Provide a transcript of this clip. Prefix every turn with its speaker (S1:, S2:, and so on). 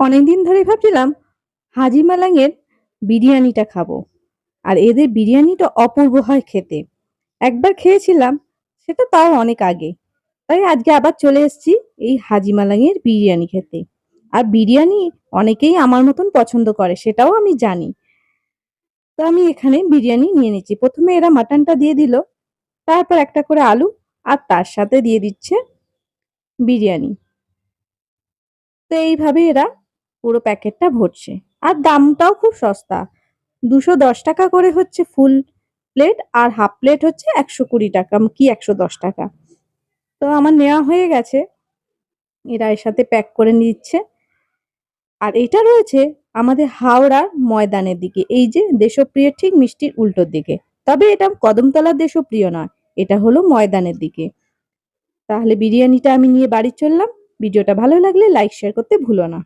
S1: অনেকদিন ধরে ভাবছিলাম হাজি মালাংয়ের বিরিয়ানিটা খাব। আর এদের বিরিয়ানিটা অপূর্ব হয় খেতে। একবার খেয়েছিলাম, সেটা তাও অনেক আগে। তাই আজকে আবার চলে এসেছি এই হাজি মালাংয়ের বিরিয়ানি খেতে। আর বিরিয়ানি অনেকেই আমার মতন পছন্দ করে, সেটাও আমি জানি। তো আমি এখানে বিরিয়ানি নিয়ে নিচ্ছি। প্রথমে এরা মাটনটা দিয়ে দিল, তারপর একটা করে আলু, আর তার সাথে দিয়ে দিচ্ছে বিরিয়ানি। তো এইভাবে এরা পুরো প্যাকেটটা ভরছে। আর দামটাও খুব সস্তা। দুশো দশ টাকা করে হচ্ছে ফুল প্লেট আর হাফ প্লেট হচ্ছে একশো কুড়ি টাকা, কি একশো দশ টাকা। তো আমার নেওয়া হয়ে গেছে। এরা এর সাথে প্যাক করে নিচ্ছে। আর এটা রয়েছে আমাদের হাওড়ার ময়দানের দিকে। এই যে দেশপ্রিয় ঠিক মিষ্টির উল্টোর দিকে। তবে এটা কদমতলার দেশপ্রিয় নয়, এটা হলো ময়দানের দিকে। তাহলে বিরিয়ানিটা আমি নিয়ে বাড়ি চললাম। ভিডিওটা ভালো লাগলে লাইক শেয়ার করতে ভুলো না।